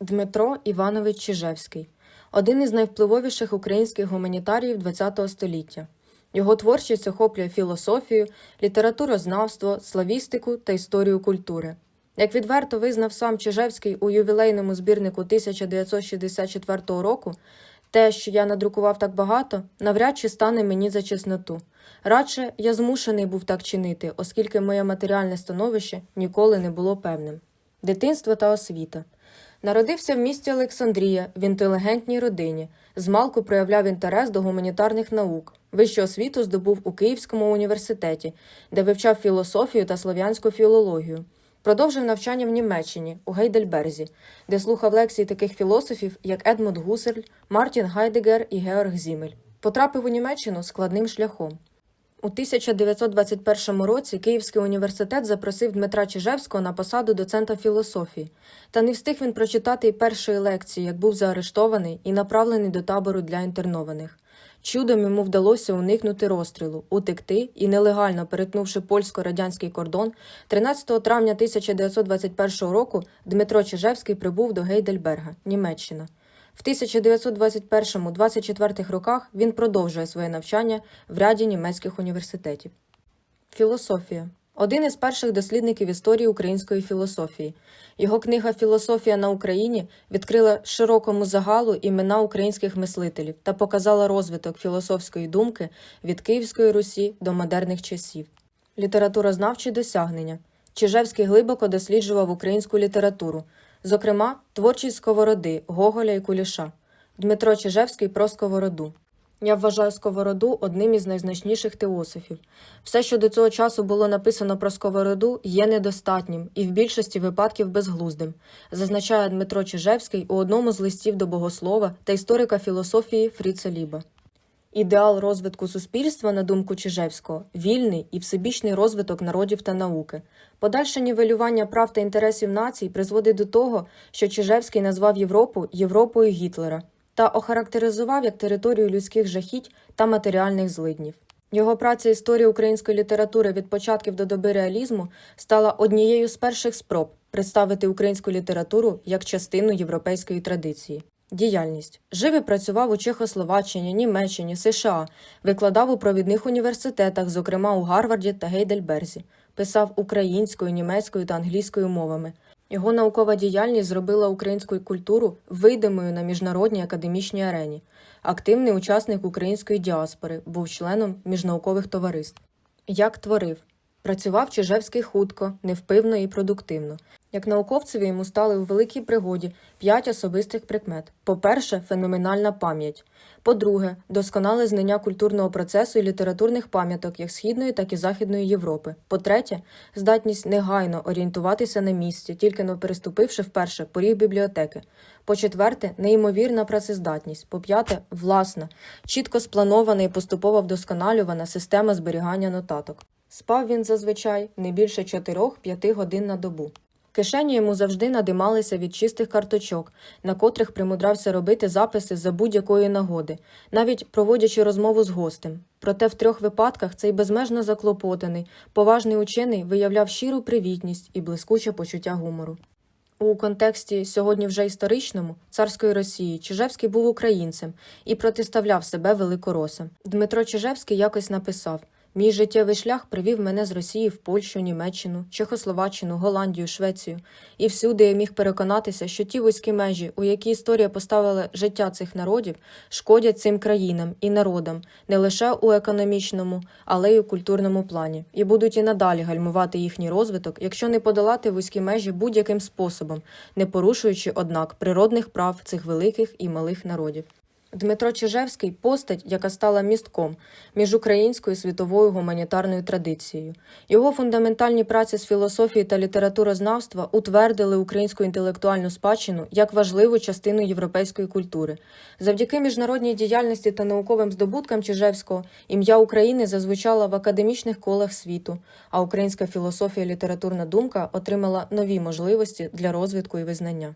Дмитро Іванович Чижевський один із найвпливовіших українських гуманітаріїв ХХ століття. Його творчість охоплює філософію, літературознавство, славістику та історію культури. Як відверто визнав сам Чижевський у ювілейному збірнику 1964 року, те, що я надрукував так багато, навряд чи стане мені за чесноту. Радше я змушений був так чинити, оскільки моє матеріальне становище ніколи не було певним. Дитинство та освіта. Народився в місті Олександрія в інтелігентній родині. Змалку проявляв інтерес до гуманітарних наук. Вищу освіту здобув у Київському університеті, де вивчав філософію та слов'янську філологію. Продовжив навчання в Німеччині у Гейдельберзі, де слухав лекції таких філософів, як Едмунд Гусерль, Мартін Гайдегер і Георг Зімель. Потрапив у Німеччину складним шляхом. У 1921 році Київський університет запросив Дмитра Чижевського на посаду доцента філософії. Та не встиг він прочитати й першої лекції, як був заарештований і направлений до табору для інтернованих. Чудом йому вдалося уникнути розстрілу, утекти і, нелегально перетнувши польсько-радянський кордон, 13 травня 1921 року Дмитро Чижевський прибув до Гейдельберга, Німеччина. В 1921-24 роках він продовжує своє навчання в ряді німецьких університетів. Філософія один із перших дослідників історії української філософії. Його книга Філософія на Україні відкрила широкому загалу імена українських мислителів та показала розвиток філософської думки від Київської Русі до модерних часів. Літературознавчі досягнення. Чижевський глибоко досліджував українську літературу, зокрема, творчість Сковороди, Гоголя і Куліша. Дмитро Чижевський про Сковороду. Я вважаю Сковороду одним із найзначніших теософів. Все, що до цього часу було написано про Сковороду, є недостатнім і в більшості випадків безглуздим, зазначає Дмитро Чижевський у одному з листів до богослова та історика філософії Фріца Ліба. Ідеал розвитку суспільства, на думку Чижевського, вільний і всебічний розвиток народів та науки. Подальше нівелювання прав та інтересів націй призводить до того, що Чижевський назвав Європу Європою Гітлера та охарактеризував як територію людських жахіть та матеріальних злиднів. Його праця Історія української літератури від початків до доби реалізму стала однією з перших спроб представити українську літературу як частину європейської традиції. Діяльність жив і працював у Чехословаччині, Німеччині, США, викладав у провідних університетах, зокрема у Гарварді та Гейдельберзі, писав українською, німецькою та англійською мовами. Його наукова діяльність зробила українську культуру видимою на міжнародній академічній арені. Активний учасник української діаспори, був членом міжнаукових товариств. Як творив? Працював Чижевський хутко, невпивно і продуктивно. Як науковцеві йому стали у великій пригоді п'ять особистих прикмет: по-перше, феноменальна пам'ять. По-друге, досконале знання культурного процесу і літературних пам'яток як Східної, так і Західної Європи. По-третє, здатність негайно орієнтуватися на місці, тільки но переступивши вперше поріг бібліотеки. По-четверте, неймовірна працездатність. По-п'яте, власна, чітко спланована і поступово вдосконалювана система зберігання нотаток. Спав він зазвичай не більше 4-5 годин на добу. Кишені йому завжди надималися від чистих карточок, на котрих примудрався робити записи за будь-якої нагоди, навіть проводячи розмову з гостем. Проте в трьох випадках цей безмежно заклопотаний, поважний учений виявляв щиру привітність і блискуче почуття гумору. У контексті сьогодні вже історичному царської Росії Чижевський був українцем і протиставляв себе великоросам. Дмитро Чижевський якось написав. Мій життєвий шлях привів мене з Росії в Польщу, Німеччину, Чехословаччину, Голландію, Швецію. І всюди я міг переконатися, що ті вузькі межі, у які історія поставила життя цих народів, шкодять цим країнам і народам не лише у економічному, але й у культурному плані, і будуть і надалі гальмувати їхній розвиток, якщо не подолати вузькі межі будь-яким способом, не порушуючи, однак, природних прав цих великих і малих народів. Дмитро Чижевський постать, яка стала містком між українською світовою гуманітарною традицією. Його фундаментальні праці з філософії та літературознавства утвердили українську інтелектуальну спадщину як важливу частину європейської культури. Завдяки міжнародній діяльності та науковим здобуткам Чижевського ім'я України зазвучало в академічних колах світу, а українська філософія і літературна думка отримала нові можливості для розвитку і визнання.